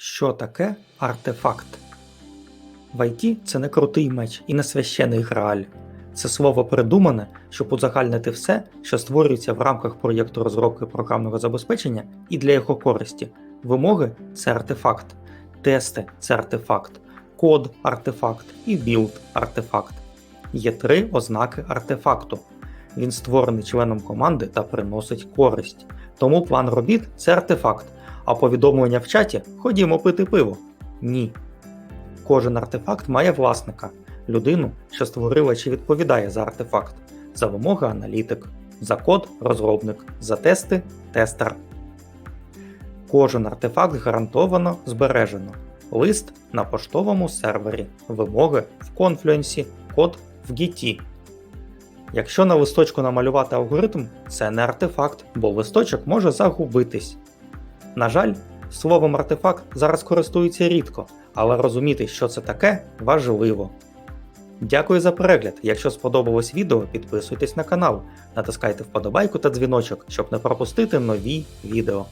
Що таке артефакт? В IT це не крутий меч і не священий грааль. Це слово придумане, щоб узагальнити все, що створюється в рамках проєкту розробки програмного забезпечення і для його користі. Вимоги це артефакт, тести це артефакт, код артефакт і білд артефакт. Є три ознаки артефакту. Він створений членом команди та приносить користь. Тому план робіт це артефакт, а повідомлення в чаті ходімо пити пиво. Ні. Кожен артефакт має власника, людину, що створила чи відповідає за артефакт, за вимоги аналітик, за код розробник, за тести тестер. Кожен артефакт гарантовано збережено. Лист на поштовому сервері, вимоги в конфлюенсі, код в Git. Якщо на листочку намалювати алгоритм, це не артефакт, бо листочок може загубитись. На жаль, словом артефакт зараз користується рідко, але розуміти, що це таке, важливо. Дякую за перегляд. Якщо сподобалось відео, підписуйтесь на канал, натискайте вподобайку та дзвіночок, щоб не пропустити нові відео.